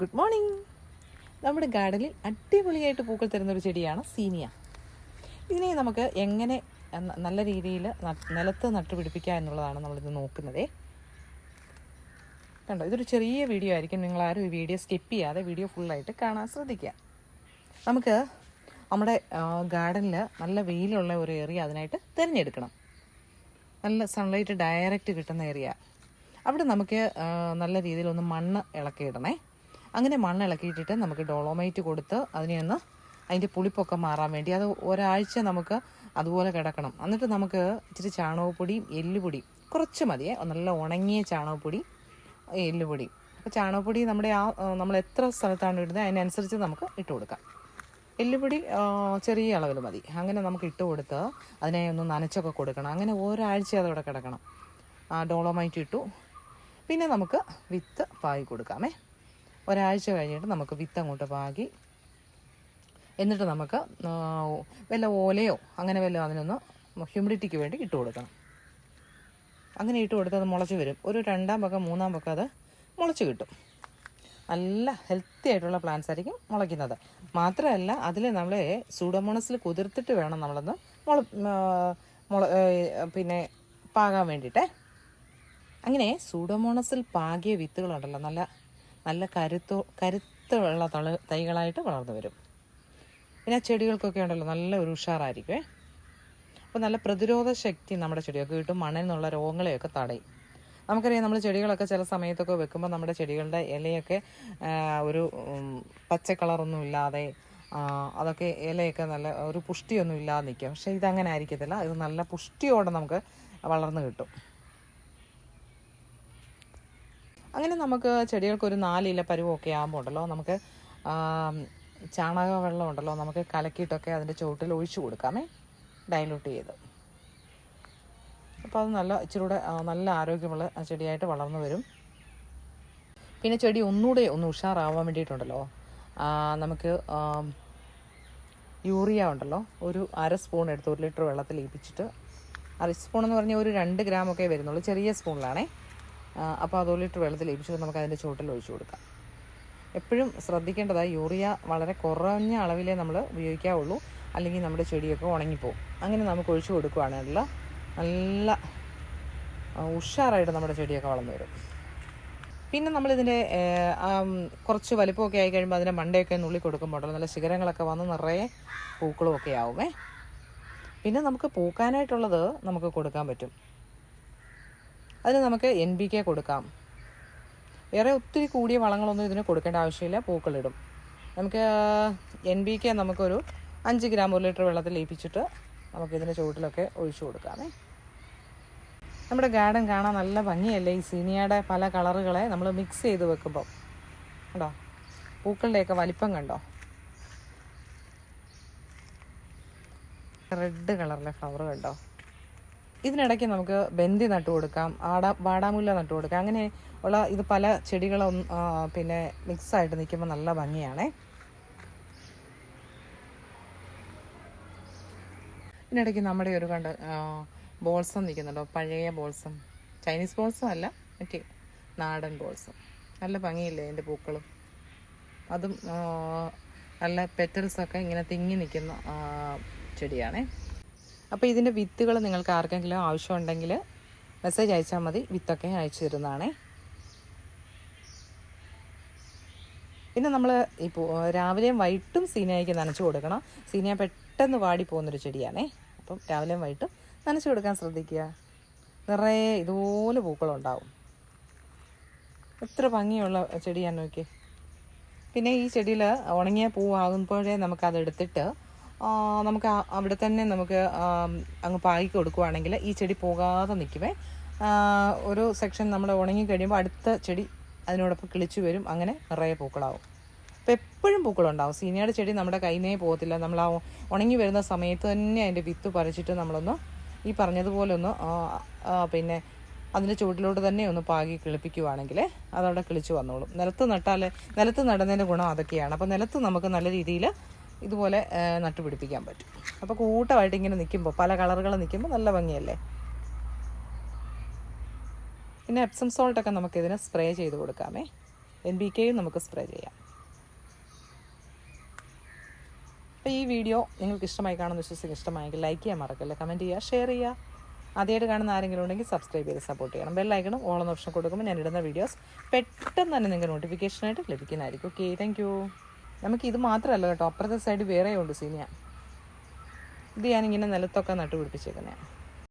Good morning നമ്മുടെ ഗാർഡനിൽ അടിപൊളിയായിട്ട് പൂക്കൾ തരുന്ന ഒരു ചെടിയാണ് സീനിയ. ഇതിനെ നമുക്ക് എങ്ങനെ നല്ല രീതിയിൽ നിലത്ത് നട്ടുപിടിപ്പിക്കുക എന്നുള്ളതാണ് നമ്മളിത് നോക്കുന്നത്. കണ്ടോ ഇതൊരു ചെറിയ വീഡിയോ ആയിരിക്കും. നിങ്ങൾ ആരും ഈ വീഡിയോ സ്കിപ്പ് ചെയ്യാതെ വീഡിയോ ഫുള്ളായിട്ട് കാണാൻ ശ്രദ്ധിക്കുക. നമുക്ക് നമ്മുടെ ഗാർഡനിൽ നല്ല വെയിലുള്ള ഒരു ഏരിയ അതിനായിട്ട് തിരഞ്ഞെടുക്കണം. നല്ല സൺലൈറ്റ് ഡയറക്റ്റ് കിട്ടുന്ന ഏരിയ അവിടെ നമുക്ക് നല്ല രീതിയിൽ ഒന്ന് മണ്ണ് ഇളക്കിയിടണേ. അങ്ങനെ മണ്ണ് ഇളക്കിയിട്ടിട്ട് നമുക്ക് ഡോളോമൈറ്റ് കൊടുത്ത് അതിനെ ഒന്ന് അതിന്റെ പുളിപ്പൊക്കെ മാറാൻ വേണ്ടി അത് ഒരാഴ്ച നമുക്ക് അതുപോലെ കിടക്കണം. എന്നിട്ട് നമുക്ക് ഇച്ചിരി ചാണകപ്പൊടിയും എല്ലുപൊടിയും കുറച്ച് മതിയേ നല്ല ഉണങ്ങിയ ചാണകപ്പൊടി എല്ലുപൊടി അപ്പോൾ ചാണകപ്പൊടി നമ്മുടെ ആ നമ്മൾ എത്ര സ്ഥലത്താണ് ഇടുന്നത് അതിനനുസരിച്ച് നമുക്ക് ഇട്ട് കൊടുക്കാം. എല്ലുപൊടി ചെറിയ അളവിൽ മതി. അങ്ങനെ നമുക്ക് ഇട്ട് കൊടുത്ത് അതിനെ ഒന്ന് നനച്ചൊക്കെ കൊടുക്കണം. അങ്ങനെ ഒരാഴ്ച അതവിടെ കിടക്കണം. ആ, ഡോളോമൈറ്റ് ഇട്ടു. പിന്നെ നമുക്ക് വിത്ത് പായി കൊടുക്കാമേ. ഒരാഴ്ച കഴിഞ്ഞിട്ട് നമുക്ക് വിത്ത് അങ്ങോട്ട് പാകി. എന്നിട്ട് നമുക്ക് വല്ല ഓലയോ അങ്ങനെ വല്ല അതിനൊന്ന് ഹ്യൂമിഡിറ്റിക്ക് വേണ്ടി ഇട്ട് കൊടുക്കണം. അങ്ങനെ ഇട്ട് കൊടുത്താൽ അത് മുളച്ച് വരും. ഒരു രണ്ടാം പക്കം മൂന്നാം പക്കം അത് മുളച്ച് കിട്ടും. നല്ല ഹെൽത്തി ആയിട്ടുള്ള പ്ലാന്റ്സ് ആയിരിക്കും മുളയ്ക്കുന്നത്. മാത്രമല്ല അതിൽ നമ്മൾ സൂഡോമോണസിൽ കുതിർത്തിട്ട് വേണം നമ്മളൊന്ന് മുള മുള പിന്നെ പാകാൻ വേണ്ടിയിട്ട്. അങ്ങനെ സൂഡോമോണസിൽ പാകിയ വിത്തുകളുണ്ടല്ലോ നല്ല നല്ല കരുത്തു കരുത്തുള്ള തള തൈകളായിട്ട് വളർന്നു വരും. പിന്നെ ആ ചെടികൾക്കൊക്കെ ഉണ്ടല്ലോ നല്ല ഒരു ഉഷാറായിരിക്കുമേ അപ്പോൾ നല്ല പ്രതിരോധ ശക്തി നമ്മുടെ ചെടികൾക്ക് കിട്ടും മണ്ണിൽ നിന്നുള്ള രോഗങ്ങളെയൊക്കെ തടയും. നമുക്കറിയാം നമ്മൾ ചെടികളൊക്കെ ചില സമയത്തൊക്കെ വെക്കുമ്പോൾ നമ്മുടെ ചെടികളുടെ ഇലയൊക്കെ ഒരു പച്ചക്കളറൊന്നും പച്ച കളറൊന്നും ഇല്ലാതെ അതൊക്കെ ഇലയൊക്കെ നല്ല ഒരു പുഷ്ടിയൊന്നും ഇല്ലാതെ നിൽക്കും. പക്ഷേ ഇതങ്ങനെ ആയിരിക്കത്തില്ല. ഇത് നല്ല പുഷ്ടിയോടെ നമുക്ക് വളർന്നു കിട്ടും. അങ്ങനെ നമുക്ക് ചെടികൾക്കൊരു നാലില പരുവമൊക്കെ ആകുമ്പോൾ ഉണ്ടല്ലോ നമുക്ക് ചാണക വെള്ളം ഉണ്ടല്ലോ നമുക്ക് കലക്കിയിട്ടൊക്കെ അതിന്റെ ചുവട്ടിൽ ഒഴിച്ചു കൊടുക്കാമേ ഡൈലൂട്ട് ചെയ്ത്. അപ്പോൾ അത് നല്ല ഇച്ചിരി കൂടെ നല്ല ആരോഗ്യമുള്ള ചെടിയായിട്ട് വളർന്നു വരും. പിന്നെ ചെടി ഒന്നുകൂടെ ഒന്ന് ഉഷാറാവാൻ വേണ്ടിയിട്ടുണ്ടല്ലോ നമുക്ക് യൂറിയ ഉണ്ടല്ലോ ഒരു അര സ്പൂൺ എടുത്ത് ഒരു ലിറ്റർ വെള്ളത്തിൽ ലയിപ്പിച്ചിട്ട് അര സ്പൂൺ എന്ന് പറഞ്ഞാൽ ഒരു രണ്ട് ഗ്രാമൊക്കെ വരുന്നുള്ളൂ ചെറിയ സ്പൂണിലാണേ. അപ്പോൾ അത് ഒരു വെള്ളത്തിൽ ലയിപ്പിച്ചിട്ട് നമുക്ക് അതിന്റെ ചുവട്ടിൽ ഒഴിച്ചു കൊടുക്കാം. എപ്പോഴും ശ്രദ്ധിക്കേണ്ടതായി യൂറിയ വളരെ കുറഞ്ഞ അളവിലേ നമ്മൾ ഉപയോഗിക്കാവുള്ളൂ. അല്ലെങ്കിൽ നമ്മുടെ ചെടിയൊക്കെ ഉണങ്ങിപ്പോവും. അങ്ങനെ നമുക്ക് ഒഴിച്ചു കൊടുക്കുകയാണെങ്കിൽ നല്ല ഉഷാറായിട്ട് നമ്മുടെ ചെടിയൊക്കെ വളർന്നു വരും. പിന്നെ നമ്മളിതിന്റെ കുറച്ച് വലിപ്പമൊക്കെ ആയി കഴിയുമ്പോൾ അതിന്റെ മണ്ടയൊക്കെ നുള്ളി കൊടുക്കുമ്പോൾ നല്ല ശിഖരങ്ങളൊക്കെ വന്ന് നിറയെ പൂക്കളും ഒക്കെ ആവുമേ. പിന്നെ നമുക്ക് പൂക്കാനായിട്ടുള്ളത് നമുക്ക് കൊടുക്കാൻ പറ്റും. അതിന് നമുക്ക് എൻ ബി കെ കൊടുക്കാം. വേറെ ഒത്തിരി കൂടിയ വളങ്ങളൊന്നും ഇതിന് കൊടുക്കേണ്ട ആവശ്യമില്ല. പൂക്കളിടും. നമുക്ക് എൻ ബി കെ നമുക്കൊരു അഞ്ച് ഗ്രാം ഒരു ലിറ്റർ വെള്ളത്തിൽ ലയിപ്പിച്ചിട്ട് നമുക്കിതിന്റെ ചുവട്ടിലൊക്കെ ഒഴിച്ചു കൊടുക്കാമേ. നമ്മുടെ ഗാർഡൻ കാണാൻ നല്ല ഭംഗിയല്ലേ? ഈ സീനിയയുടെ പല കളറുകളെ നമ്മൾ മിക്സ് ചെയ്ത് വെക്കുമ്പോൾ കണ്ടോ? പൂക്കളുടെയൊക്കെ വലിപ്പം കണ്ടോ? റെഡ് കളറിലെ ഫ്ലവർ കണ്ടോ? ഇതിനിടയ്ക്ക് നമുക്ക് ബന്തി നട്ടു കൊടുക്കാം ആട വാടാമുല്ല നട്ടു കൊടുക്കാം. അങ്ങനെ ഉള്ള ഇത് പല ചെടികളും പിന്നെ മിക്സായിട്ട് നിൽക്കുമ്പോൾ നല്ല ഭംഗിയാണേ. ഇതിനിടയ്ക്ക് നമ്മുടെ ഒരു കണ്ട് ബോൾസം നിൽക്കുന്നുണ്ടോ? പഴയ ബോൾസം. ചൈനീസ് ബോൾസം അല്ല മറ്റേ നാടൻ ബോൾസം. നല്ല ഭംഗിയില്ലേ അതിന്റെ പൂക്കളും? അതും നല്ല പെറ്റൽസൊക്കെ ഇങ്ങനെ തിങ്ങി നിൽക്കുന്ന ചെടിയാണേ. അപ്പോൾ ഇതിന്റെ വിത്തുകൾ നിങ്ങൾക്ക് ആർക്കെങ്കിലും ആവശ്യമുണ്ടെങ്കിൽ മെസ്സേജ് അയച്ചാൽ മതി. വിത്തൊക്കെ അയച്ചു തരുന്നതാണേ. പിന്നെ നമ്മൾ ഇപ്പോൾ രാവിലെയും വൈകിട്ടും സീനയ്ക്ക് നനച്ചു കൊടുക്കണം. സീനിയ പെട്ടെന്ന് വാടി പോകുന്നൊരു ചെടിയാണേ. അപ്പം രാവിലെയും വൈകിട്ടും നനച്ചു കൊടുക്കാൻ ശ്രദ്ധിക്കുക. നിറയെ ഇതുപോലെ പൂക്കളുണ്ടാവും. എത്ര ഭംഗിയുള്ള ചെടിയാണ് നോക്കി പിന്നെ ഈ ചെടിയിൽ ഉണങ്ങിയ പൂവാകുമ്പോഴേ നമുക്കതെടുത്തിട്ട് നമുക്ക് അവിടെ തന്നെ നമുക്ക് അങ്ങ് പാകി കൊടുക്കുവാണെങ്കിൽ ഈ ചെടി പോകാതെ നിൽക്കുമേ ഒരു സെക്ഷൻ നമ്മൾ ഉണങ്ങി കഴിയുമ്പോൾ അടുത്ത ചെടി അതിനോടൊപ്പം കിളിച്ചു വരും. അങ്ങനെ നിറയെ പൂക്കളാവും. അപ്പോൾ എപ്പോഴും പൂക്കളുണ്ടാവും. സീനിയുടെ ചെടി നമ്മുടെ കൈനേ പോകത്തില്ല. നമ്മൾ ആ ഉണങ്ങി വരുന്ന സമയത്ത് തന്നെ അതിന്റെ വിത്ത് പറിച്ചിട്ട് നമ്മളൊന്ന് ഈ പറഞ്ഞതുപോലെ ഒന്ന് പിന്നെ അതിന്റെ ചുവട്ടിലോട്ട് തന്നെ ഒന്ന് പാകി കിളിപ്പിക്കുവാണെങ്കിൽ അതവിടെ കിളിച്ച് വന്നോളും. നിലത്ത് നട്ടാൽ നിലത്ത് നടുന്നതിന്റെ ഗുണം അതൊക്കെയാണ്. അപ്പോൾ നിലത്ത് നമുക്ക് നല്ല രീതിയിൽ ഇതുപോലെ നട്ടുപിടിപ്പിക്കാൻ പറ്റും. അപ്പോൾ കൂട്ടമായിട്ട് ഇങ്ങനെ നിൽക്കുമ്പോൾ പല കളറുകൾ നിൽക്കുമ്പോൾ നല്ല ഭംഗിയല്ലേ? പിന്നെ എപ്സം സോൾട്ടൊക്കെ നമുക്കിതിനെ സ്പ്രേ ചെയ്ത് കൊടുക്കാമേ. എൻ ബി കെയും നമുക്ക് സ്പ്രേ ചെയ്യാം. അപ്പോൾ ഈ വീഡിയോ നിങ്ങൾക്ക് ഇഷ്ടമായി കാണുന്ന വിശ്വസിക്കും ഇഷ്ടമായെങ്കിൽ ലൈക്ക് ചെയ്യാൻ മറക്കല്ല കമന്റ് ചെയ്യുക ഷെയർ ചെയ്യുക ആദ്യമായിട്ട് കാണുന്ന ആരെങ്കിലും ഉണ്ടെങ്കിൽ സബ്സ്ക്രൈബ് ചെയ്ത് സപ്പോർട്ട് ചെയ്യണം. ബെല്ലൈക്കണം ഓളം ഓപ്ഷൻ കൊടുക്കുമ്പോൾ ഞാൻ ഇടുന്ന വീഡിയോസ് പെട്ടെന്ന് തന്നെ നിങ്ങൾക്ക് നോട്ടിഫിക്കേഷനായിട്ട് ലഭിക്കുന്നതായിരിക്കും. ഓക്കെ താങ്ക് നമുക്ക് ഇത് മാത്രമല്ല കേട്ടോ. അപ്പുറത്തെ സൈഡ് വേറെയുണ്ട് സീനിയ. ഇത് ഞാനിങ്ങനെ നിലത്തൊക്കെ നട്ടുപിടിപ്പിച്ചേക്കുന്നത്